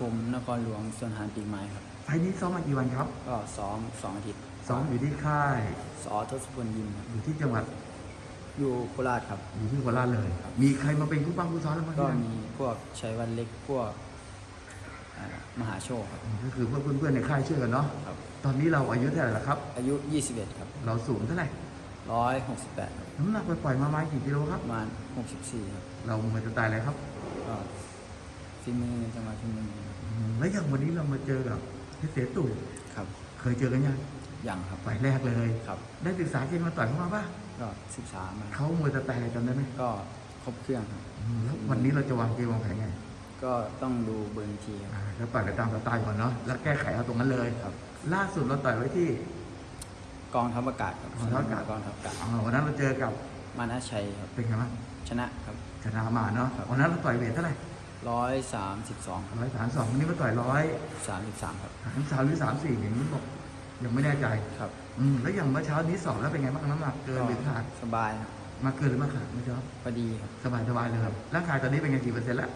ผมนครหลวงส่วนหารปีกไม้ครับ ไฟล์นี้ซ้อมมากี่วันครับ ก็ซ้อมสองอาทิตย์ซ้อมอยู่ที่ค่าย สอทศพลยิมครับอยู่ที่จังหวัด อยู่โคราชครับ อยู่ที่โคราชเลย มีใครมาเป็นผู้บ้างผู้ซ้อมแล้วมั้งก็ที่นั่นมีพวกชัยวันเล็กพวกอ่ามหาโชคครับ ก็คือพวกเพื่อนๆในค่ายช่วยกันเนาะ ครับ ตอนนี้เราอายุเท่าไหร่แล้วครับ อายุ 21 ครับเราสูงเท่าไหร่ 168ครับน้ำหนักไปปล่อยๆมาไม้กี่กิโลครับ ประมาณ 64 ครับเราเหมือนจะตายเลยครับ ก็ ฝีมือจังหวะฝีมือครับอืมแล้วอย่างวันนี้เรามาเจอกับเพชรเสตู่ครับ เคยเจอกันยังยังครับไฟล์แรกเลยครับ ได้ศึกษาเกมมาต่อยเขามาป่ะก็ศึกษามาเขามวยตะแต่จำได้ไหมก็ครบเครื่องครับอืมแล้ววันนี้เราจะวางเกมวางแผนไงก็ต้องดูเบอร์อีกทีครับอ่าแล้วต่อยกันตามสไตล์ก่อนเนาะแล้วแก้ไขเอาตรงนั้นเลยครับ ล่าสุดเราต่อยไว้ที่ กองทัพอากาศครับกองทัพอากาศกองทัพอากาศอ่าวันนั้นเราเจอกับมานาชัยครับเป็นไงบ้างชนะครับ ชนะมาเนาะครับวันนั้นเราต่อยเวทเท่าไหร่ 132ครับร้อยสามสองวันนี้มาต่อยร้อย33ครับสามสามหรือสามสี่อย่างนี้บอกยังไม่แน่ใจครับ อืมแล้วอย่างเมื่อเช้านี้สอบแล้วเป็นไงบ้างน้ำหนักเกินหรือขาดสบายครับมาเกินหรือมาขาดเมื่อเช้าพอดีครับสบายสบายเลยครับร่างกายตอนนี้เป็นไงกี่เปอร์เซ็นต์แล้ว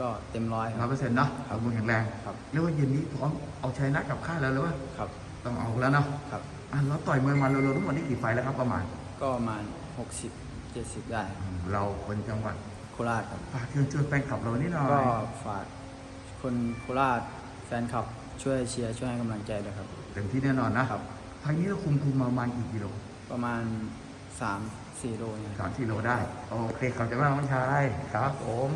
ก็เต็มร้อยคร้อรัยบเปอร์เซ็นต์เนาะครับสมบูรณ์แข็งแรงครับเรียกว่าเย็นนี้พร้อมเอาชัยนะกับค่ายแล้วหรือว่าครับ ต้องเอาแล้วเนาะครับอะเราต่อยมวยมาเราทั้งหมดนี่กี่ไฟล์แล้วครับประมาณ ก็ประมาณ60 70ได้ครับอืมเราคนจังหวัด โคราชครับฝากเชิญชวนแฟนคลับเรานี่หน่อยก็ฝากคนโคราชแฟนคลับช่วยเชียร์ช่วยให้กำลังใจด้วยครับ เต็มที่แน่นอนนะครับไฟล์นี้เราคุมคุมมาประมาณกี่กิโลประมาณ3-4โลเนี่ยครับสามสี่โลได้ โอเคขอบใจมากน้องชายครับผม